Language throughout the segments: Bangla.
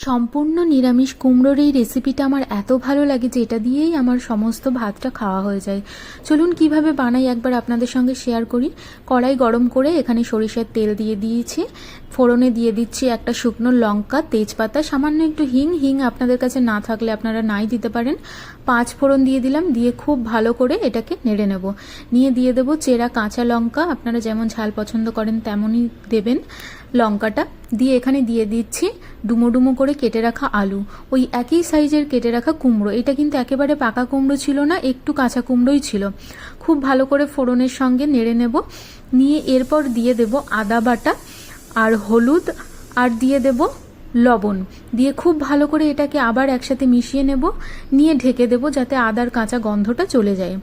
সম্পূর্ণ নিরামিষ কুমড়োর এই রেসিপিটা আমার এত ভালো লাগে যে এটা দিয়েই আমার সমস্ত ভাতটা খাওয়া হয়ে যায়। চলুন কীভাবে বানাই একবার আপনাদের সঙ্গে শেয়ার করি। কড়াই গরম করে এখানে সরিষার তেল দিয়ে দিয়েছি। ফোড়নে দিয়ে দিচ্ছি একটা শুকনো লঙ্কা, তেজপাতা, সামান্য একটু হিং। হিং আপনাদের কাছে না থাকলে আপনারা নাই দিতে পারেন। পাঁচ ফোড়ন দিয়ে দিলাম, দিয়ে খুব ভালো করে এটাকে নেড়ে নেব। নিয়ে দিয়ে দেবো চেরা কাঁচা লঙ্কা। আপনারা যেমন ঝাল পছন্দ করেন তেমনই দেবেন। লঙ্কাটা দিয়ে এখানে দিয়ে দিচ্ছি ডুমো ডুমো করে কেটে রাখা আলু। ওই একই সাইজের কেটে রাখা কুমড়ো। এটা কিন্তু একেবারে পাকা কুমড়ো ছিল না, একটু কাঁচা কুমড়োই ছিল। খুব ভালো করে ফোড়নের সঙ্গে নেড়ে নেব। নিয়ে এরপর দিয়ে দেব আদা বাটা আর হলুদ আর দিয়ে দেব লবণ। দিয়ে খুব ভালো করে এটাকে আবার একসাথে মিশিয়ে নেব। নিয়ে ঢেকে দেব যাতে আদার কাঁচা গন্ধটা চলে যায়।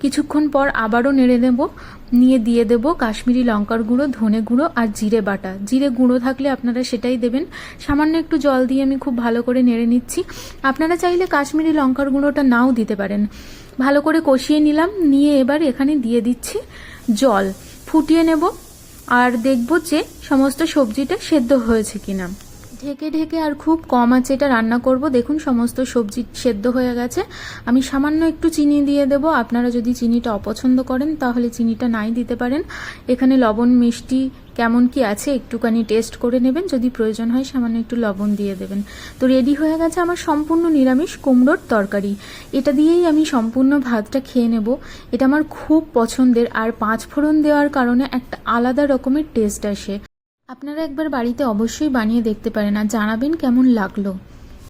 কিছুক্ষণ পর আবারও নেড়ে নেব। নিয়ে দিয়ে দেব কাশ্মীরি লঙ্কার গুঁড়ো, ধনে গুঁড়ো আর জিরে বাটা। জিরে গুঁড়ো থাকলে আপনারা সেটাই দেবেন। সামান্য একটু জল দিয়ে আমি খুব ভালো করে নেড়ে নিচ্ছি। আপনারা চাইলে কাশ্মীরি লঙ্কার গুঁড়োটা নাও দিতে পারেন। ভালো করে কষিয়ে নিলাম। নিয়ে এবার এখানে দিয়ে দিচ্ছি জল। ফুটিয়ে নেব। আর দেখব যে সমস্ত সবজিটা সেদ্ধ হয়েছে কিনা। ঢেকে ঢেকে আর খুব কম আছে, এটা রান্না করব। দেখুন, সমস্ত সবজি সেদ্ধ হয়ে গেছে। আমি সামান্য একটু চিনি দিয়ে দেব। আপনারা যদি চিনিটা অপছন্দ করেন, তাহলে চিনিটা নাই দিতে পারেন। এখানে লবণ, মিষ্টি কেমন কি আছে, একটুখানি টেস্ট করে নেবেন। যদি প্রয়োজন হয়, সামান্য একটু লবণ দিয়ে দেবেন। তো রেডি হয়ে গেছে আমার সম্পূর্ণ নিরামিষ কুমড়োর তরকারি। এটা দিয়েই আমি সম্পূর্ণ ভাতটা খেয়ে নেব। এটা আমার খুব পছন্দের। আর পাঁচ ফোড়ন দেওয়ার কারণে একটা আলাদা রকমের টেস্ট আসে। আপনারা একবার বাড়িতে অবশ্যই বানিয়ে দেখতে পারেন আর জানাবেন কেমন লাগল।